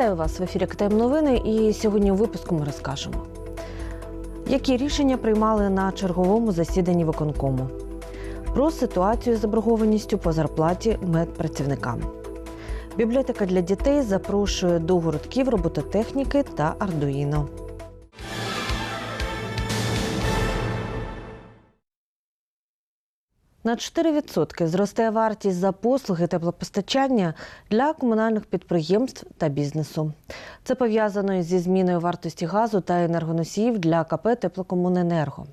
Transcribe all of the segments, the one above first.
Вітаю вас в ефірі КТМ Новини. І сьогодні у випуску ми розкажемо, які рішення приймали на черговому засіданні виконкому, про ситуацію з заборгованістю по зарплаті медпрацівникам. Бібліотека для дітей запрошує до гуртків робототехніки та ардуїно. На 4% зросте вартість за послуги теплопостачання для комунальних підприємств та бізнесу. Це пов'язано зі зміною вартості газу та енергоносіїв для КП Теплокомуненерго.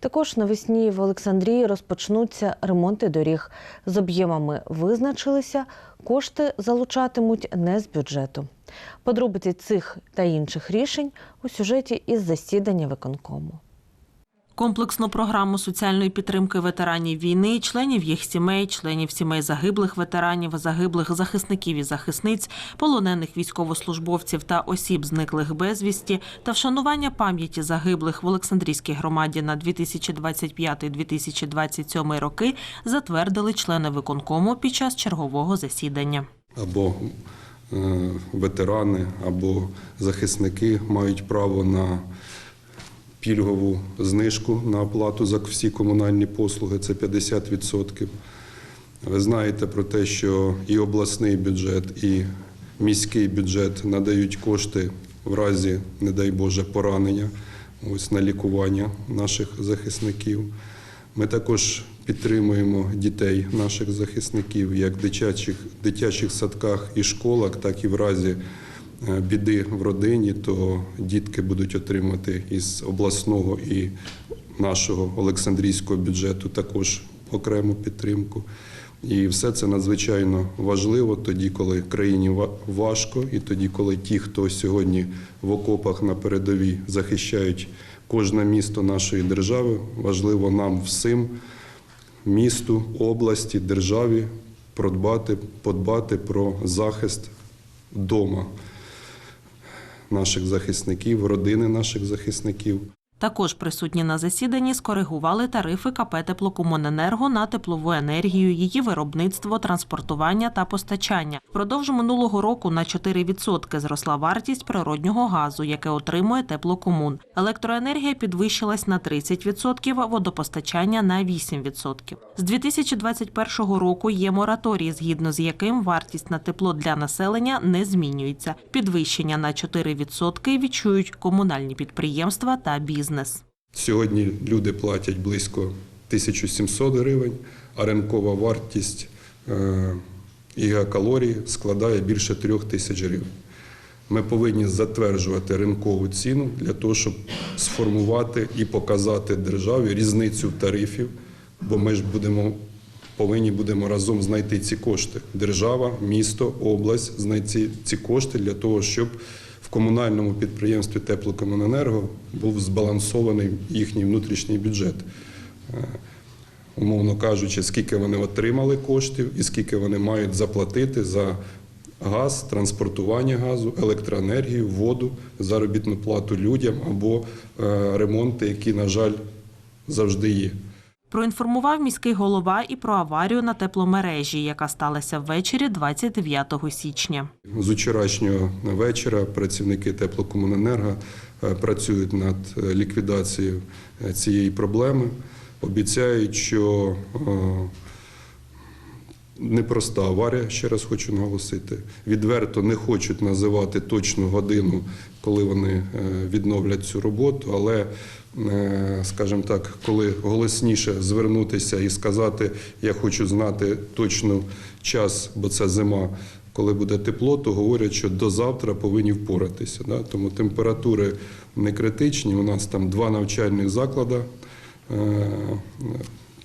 Також навесні в Олександрії розпочнуться ремонти доріг. З об'ємами визначилися, кошти залучатимуть не з бюджету. Подробиці цих та інших рішень у сюжеті із засідання виконкому. Комплексну програму соціальної підтримки ветеранів війни, членів їх сімей, членів сімей загиблих ветеранів, загиблих захисників і захисниць, полонених військовослужбовців та осіб, зниклих безвісті, та вшанування пам'яті загиблих в Олександрійській громаді на 2025-2027 роки затвердили члени виконкому під час чергового засідання. або е, ветерани, або захисники мають право на пільгову знижку на оплату за всі комунальні послуги це 50%. Ви знаєте про те, що і обласний бюджет, і міський бюджет надають кошти в разі, не дай Боже, поранення ось на лікування наших захисників. Ми також підтримуємо дітей наших захисників як в дитячих, дитячих садках і школах, так і в разі біди в родині, то дітки будуть отримати із обласного і нашого Олександрійського бюджету також окрему підтримку. І все це надзвичайно важливо тоді, коли країні ва- важко, і тоді, коли ті, хто сьогодні в окопах на передовій захищають кожне місто нашої держави, важливо нам всім, місту, області, державі продбати, подбати про захист дома наших захисників, родини наших захисників. Також присутні на засіданні скоригували тарифи КП «Теплокомуненерго» на теплову енергію, її виробництво, транспортування та постачання. Впродовж минулого року на 4% зросла вартість природнього газу, яке отримує теплокомун. Електроенергія підвищилась на 30%, водопостачання на 8%. З 2021 року є мораторій, згідно з яким вартість на тепло для населення не змінюється. Підвищення на 4% відчують комунальні підприємства та бізнес. Сьогодні люди платять близько 1700 гривень, а ринкова вартість е, гігакалорій складає більше 3000 гривень. Ми повинні затверджувати ринкову ціну для того, щоб сформувати і показати державі різницю тарифів, бо ми ж будемо повинні будемо разом знайти ці кошти. Держава, місто, область знайти ці кошти для того, щоб в комунальному підприємстві Теплокомуненерго був збалансований їхній внутрішній бюджет. Е, Умовно кажучи, скільки вони отримали коштів і скільки вони мають заплатити за газ, транспортування газу, електроенергію, воду, заробітну плату людям або е, ремонти, які, на жаль, завжди є. Проінформував міський голова і про аварію на тепломережі, яка сталася ввечері 29 січня. З вчорашнього вечора працівники теплокомуненерго е, працюють над е, ліквідацією е, цієї проблеми. Обіцяють, що непроста аварія, ще раз хочу наголосити. Відверто не хочуть називати точну годину, коли вони е, відновлять цю роботу, але, е, скажімо так, коли голосніше звернутися і сказати, я хочу знати точно час, бо це зима. Коли буде тепло, то говорять, що до завтра повинні впоратися. Да? Тому температури не критичні. У нас там два навчальних заклади е,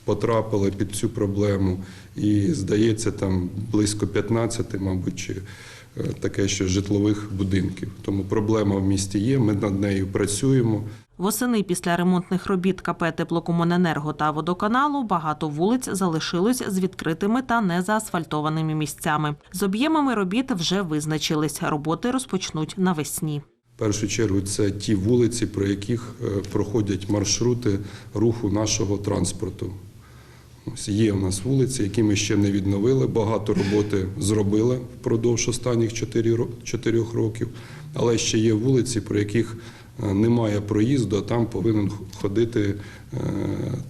потрапили під цю проблему. І здається, там близько 15, мабуть, чи е, таке, що житлових будинків. Тому проблема в місті є. Ми над нею працюємо. Восени після ремонтних робіт КП «Теплокомуненерго» та водоканалу багато вулиць залишилось з відкритими та незаасфальтованими місцями. З об'ємами робіт вже визначились. Роботи розпочнуть навесні. В першу чергу це ті вулиці, про яких е, проходять маршрути руху нашого транспорту. Ось є в нас вулиці, які ми ще не відновили. Багато роботи зробили впродовж останніх 4 років, але ще є вулиці, про яких е, немає проїзду, а там повинен ходити е,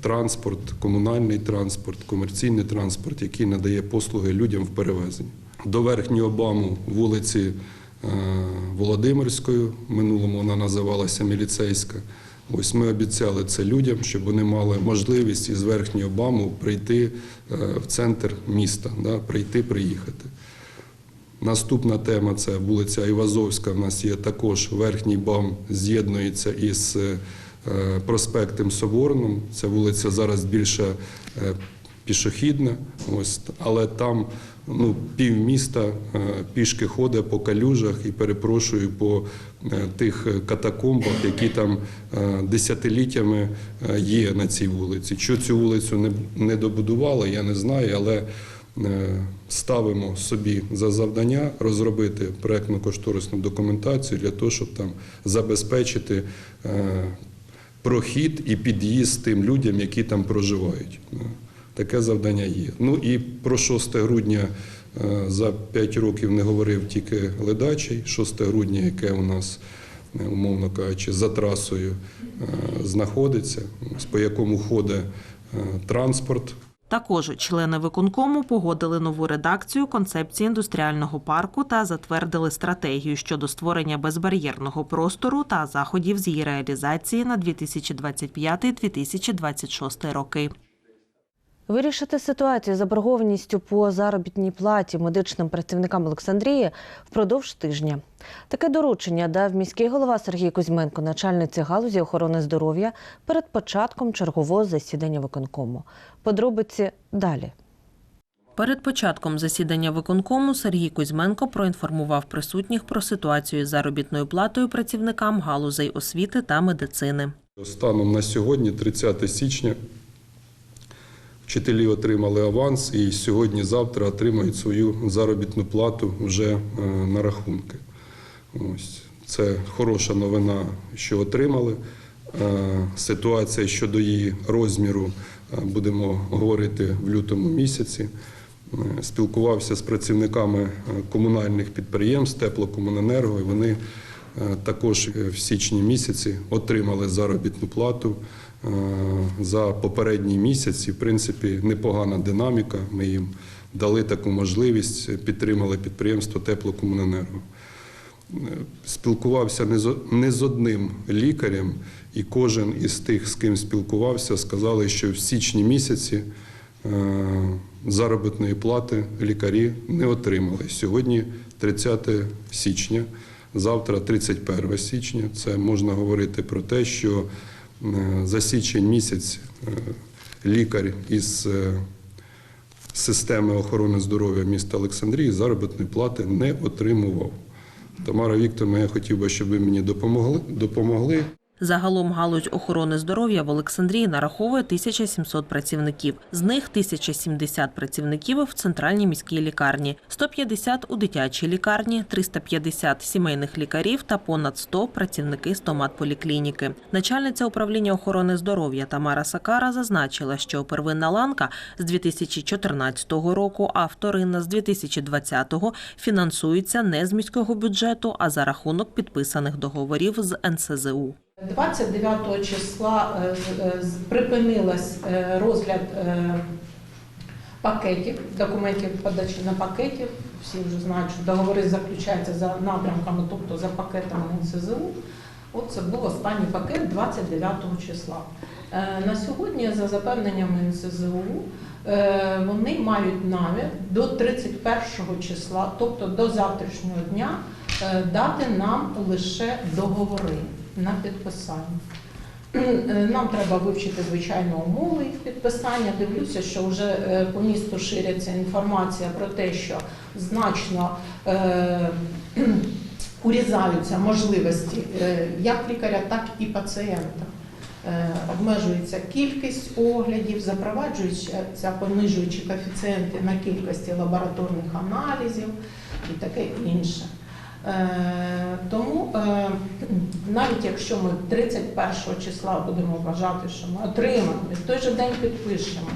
транспорт, комунальний транспорт, комерційний транспорт, який надає послуги людям в перевезенні. До верхнього баму вулиці е, Володимирської, минулому вона називалася Міліцейська. Ось ми обіцяли це людям, щоб вони мали можливість із верхнього баму прийти е, в центр міста, да, прийти, приїхати. Наступна тема це вулиця Івазовська. У нас є також верхній бам з'єднується із е, проспектом Соборним. Ця вулиця зараз більше е, пішохідна, ось, але там ну, півміста е, пішки ходить по калюжах і перепрошую по е, тих катакомбах, які там е, десятиліттями є на цій вулиці. Що цю вулицю не, не добудували, я не знаю, але ставимо собі за завдання розробити проектно-кошторисну документацію для того, щоб там забезпечити прохід і під'їзд тим людям, які там проживають. Таке завдання є. Ну і про 6 грудня е, за 5 років не говорив тільки ледачий. 6 грудня, яке у нас, е, умовно кажучи, за трасою е, знаходиться, по якому ходить транспорт. Також члени виконкому погодили нову редакцію концепції індустріального парку та затвердили стратегію щодо створення безбар'єрного простору та заходів з її реалізації на 2025-2026 роки. Вирішити ситуацію з заборгованістю по заробітній платі медичним працівникам Олександрії впродовж тижня. Таке доручення дав міський голова Сергій Кузьменко, начальниці галузі охорони здоров'я перед початком чергового засідання виконкому. Подробиці далі. Перед початком засідання виконкому Сергій Кузьменко проінформував присутніх про ситуацію з заробітною платою працівникам галузей освіти та медицини. Станом на сьогодні, 30 січня, вчителі отримали аванс і сьогодні-завтра отримають свою заробітну плату вже е, на рахунки. Ось. Це хороша новина, що отримали. Е, Ситуація щодо її розміру е, будемо говорити в лютому місяці. Спілкувався з працівниками комунальних підприємств теплокомуненерго, вони також в січні місяці отримали заробітну плату за попередній місяць. І, в принципі, непогана динаміка. Ми їм дали таку можливість, підтримали підприємство теплокомуненерго. Е, Спілкувався не з, одним лікарем, і кожен із тих, з ким спілкувався, сказали, що в січні місяці е, заробітної плати лікарі не отримали. Сьогодні 30 січня, завтра 31 січня. Це можна говорити про те, що е, за січень місяць е, лікар із е, системи охорони здоров'я міста Олександрії заробітної плати не отримував. Тамара Вікторовна, я хотів би, щоб ви мені допомогли. Загалом галузь охорони здоров'я в Олександрії нараховує 1700 працівників. З них 1070 працівників в центральній міській лікарні, 150 у дитячій лікарні, 350 сімейних лікарів та понад 100 працівники стоматполіклініки. Начальниця управління охорони здоров'я Тамара Сакара зазначила, що первинна ланка з 2014 року, а вторинна з 2020 фінансується не з міського бюджету, а за рахунок підписаних договорів з НСЗУ. 29 числа е, е, припинилась е, розгляд пакетів, документів подачі на пакетів. Всі вже знають, що договори заключаються за напрямками, тобто за пакетами НСЗУ. От це був останній пакет 29 числа. На сьогодні, за запевненнями НСЗУ, вони мають намір до 31 числа, тобто до завтрашнього дня, дати нам лише договори на підписання. Е, Нам треба вивчити звичайно умови їх підписання. Дивлюся, що вже е, по місту ширяться інформація про те, що значно е, урізаються можливості е, як лікаря, так і пацієнта. Е, Обмежується кількість оглядів, запроваджуються понижуючі коефіцієнти на кількості лабораторних аналізів і таке інше. Е, Тому е, навіть якщо ми 31 числа будемо вважати, що ми отримаємо, в той же день підпишемо,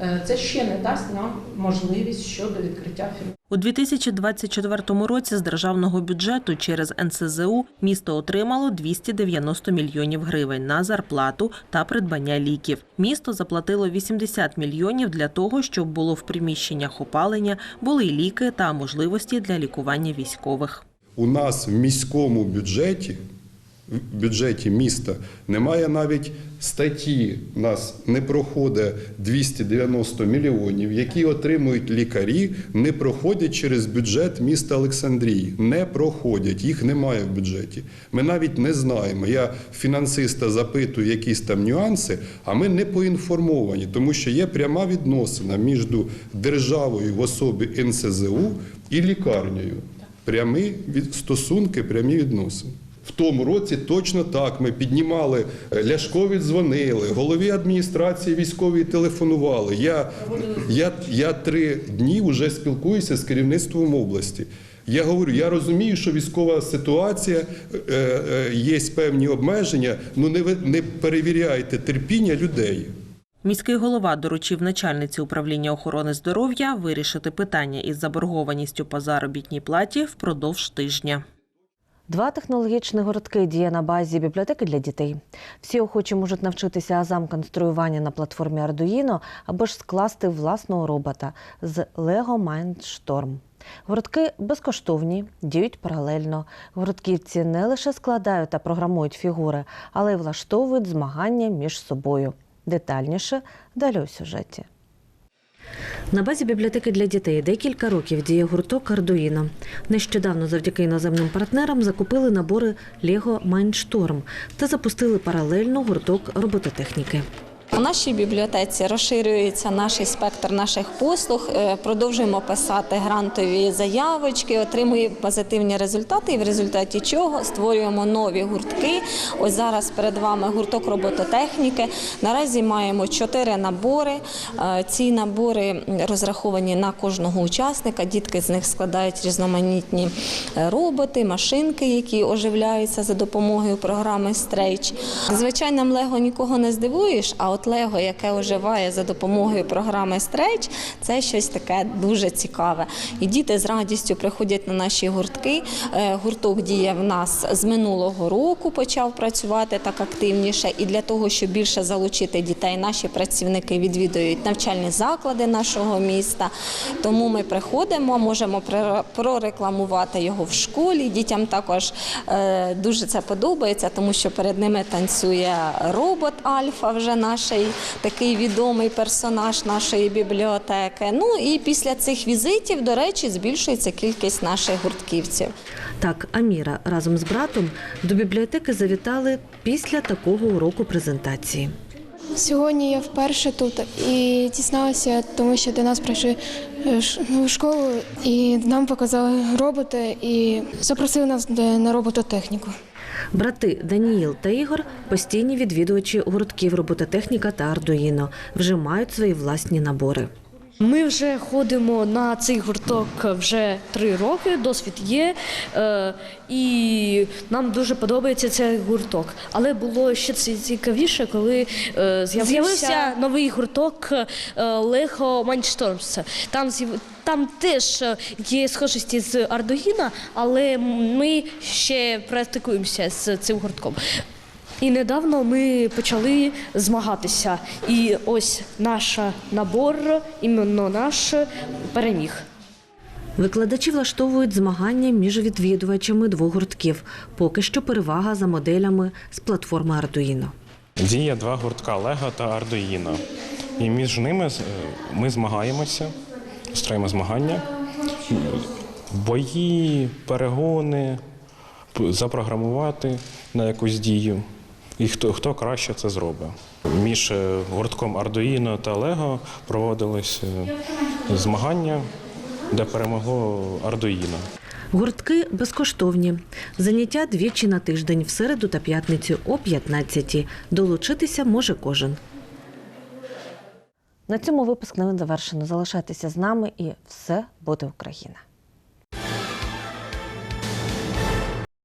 е, це ще не дасть нам можливість щодо відкриття філіалів. У 2024 році з державного бюджету через НСЗУ місто отримало 290 мільйонів гривень на зарплату та придбання ліків. Місто заплатило 80 мільйонів для того, щоб було в приміщеннях опалення, були ліки та можливості для лікування військових. У нас в міському бюджеті, в бюджеті міста немає навіть статті, у нас не проходить 290 мільйонів, які отримують лікарі, не проходять через бюджет міста Олександрії. Не проходять, їх немає в бюджеті. Ми навіть не знаємо. Я фінансиста запитую якісь там нюанси, а ми не поінформовані, тому що є пряма відносина між державою в особі НСЗУ і лікарнею. Прямі від стосунки, прямі відносини. В тому році точно так. Ми піднімали е, Ляшкові дзвонили, голові адміністрації військової телефонували. Я, я, я три дні вже спілкуюся з керівництвом області. Я говорю, я розумію, що військова ситуація, е, е, є певні обмеження, ну не, не перевіряйте терпіння людей. Міський голова доручив начальниці управління охорони здоров'я вирішити питання із заборгованістю по заробітній платі впродовж тижня. Два технологічні городки діє на базі бібліотеки для дітей. Всі охочі можуть навчитися азам конструювання на платформі Arduino або ж скласти власного робота з Lego Mindstorm. Городки безкоштовні, діють паралельно. Городківці не лише складають та програмують фігури, але й влаштовують змагання між собою. Детальніше далі у сюжеті. На базі бібліотеки для дітей декілька років діє гурток Ардуїна. Нещодавно завдяки іноземним партнерам закупили набори Лего Майншторм та запустили паралельно гурток робототехніки. У нашій бібліотеці розширюється наш спектр наших послуг. Е, Продовжуємо писати грантові заявочки, отримуємо позитивні результати, і в результаті чого створюємо нові гуртки. Ось зараз перед вами гурток робототехніки. Наразі маємо чотири набори. Е, Ці набори розраховані на кожного учасника. Дітки з них складають різноманітні е, роботи, машинки, які оживляються за допомогою програми Stretch. Звичайним Лего нікого не здивуєш, а от Лего, яке оживає за допомогою програми Stretch, це щось таке дуже цікаве. І діти з радістю приходять на наші гуртки. Е, Гурток діє в нас з минулого року, почав працювати так активніше. І для того, щоб більше залучити дітей, наші працівники відвідують навчальні заклади нашого міста. Тому ми приходимо, можемо прорекламувати його в школі. Дітям також е, дуже це подобається, тому що перед ними танцює робот Альфа, вже наш такий відомий персонаж нашої бібліотеки. Ну і після цих візитів, до речі, збільшується кількість наших гуртківців. Так, Аміра разом з братом до бібліотеки завітали після такого уроку презентації. Сьогодні я вперше тут і дізналася, тому що до нас прийшли е, в школу і нам показали роботи і запросили нас на робототехніку. Брати Даніїл та Ігор постійні відвідувачі гуртків робототехніка та Ардуїно, вже мають свої власні набори. Ми вже ходимо на цей гурток вже три роки, досвід є, е, і нам дуже подобається цей гурток. Але було ще цікавіше, коли е, з'явився новий гурток е, Lego Mindstorms. Там з'яв- там теж є схожості з Arduino, але ми ще практикуємося з цим гуртком. І недавно ми почали змагатися. І ось наш набор, іменно наш, переміг. Викладачі влаштовують змагання між відвідувачами двох гуртків. Поки що перевага за моделями з платформи Ардуїно. Діє два гуртка Лего та Ардуїно. І між ними е, ми змагаємося, строїмо змагання, бої, перегони, запрограмувати на якусь дію. І хто, хто краще це зробить. Між е, гуртком Ардуїно та Лего проводились е, змагання, де перемогло Ардуїно. Гуртки безкоштовні. Заняття двічі на тиждень в середу та п'ятницю о 15-ті. Долучитися може кожен. На цьому випуск новин завершено. Залишайтеся з нами і все буде Україна.